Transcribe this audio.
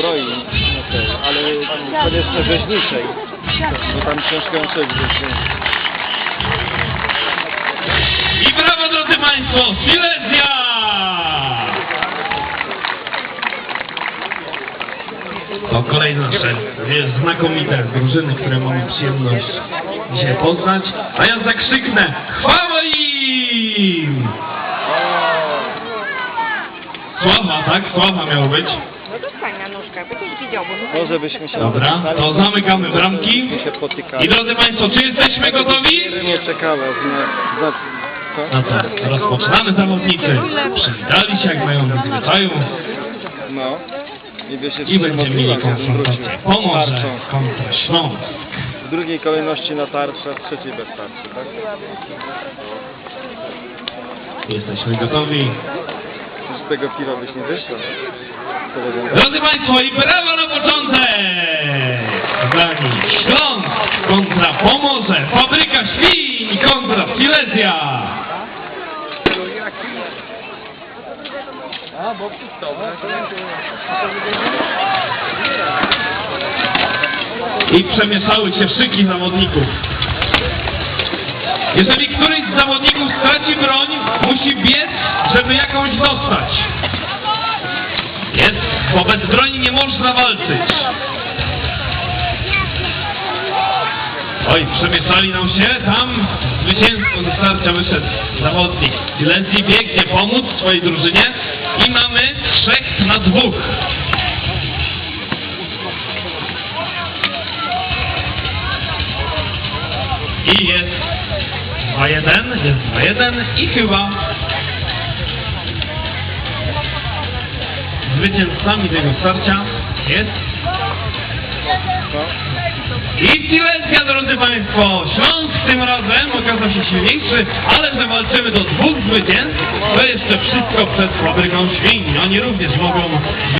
zbroi, okej, ale koniecznie rzeźniczej, bo tam ciężko ją przewidzieć. I brawo drodzy Państwo, Silesia! To kolejne nasze znakomite drużyny, które mamy przyjemność dzisiaj poznać. A ja zakrzyknę, chwała im! Sława, tak? Sława miało być. No to fajna nóżka, będziesz widział, bo Może byśmy się Dobra, to zamykamy bramki. I drodzy Państwo, czy jesteśmy gotowi? Nie co? No to rozpoczynamy zawodnicy. Przywitali się jak mają zwyczaju No. I by się i będziemy mieli konfrontację Pomorze kontra Śląsk. W drugiej kolejności na tarczę, w trzeciej bez tarczy, tak? Jesteśmy gotowi. Tego piwa byś nie wyszła. Drodzy Państwo, i brawo na początek! Zani Śląsk kontra Pomorze, Fabryka Świń kontra Silesia. I przemieszały się szyki zawodników. Jeżeli któryś z zawodników straci wobec broni nie można walczyć. Oj, przemieszali nam się, tam zwycięstwo ze starcia wyszedł zawodnik. Silesii biegnie pomóc swojej drużynie i mamy trzech na dwóch. I jest 2-1, jest 2-1 i chyba zwycięzcami tego starcia jest i Silesia, drodzy Państwo. Śląsk tym razem okazał się silniejszy, ale że walczymy do dwóch zwycięstw, to jeszcze wszystko przed fabryką świń. Oni również mogą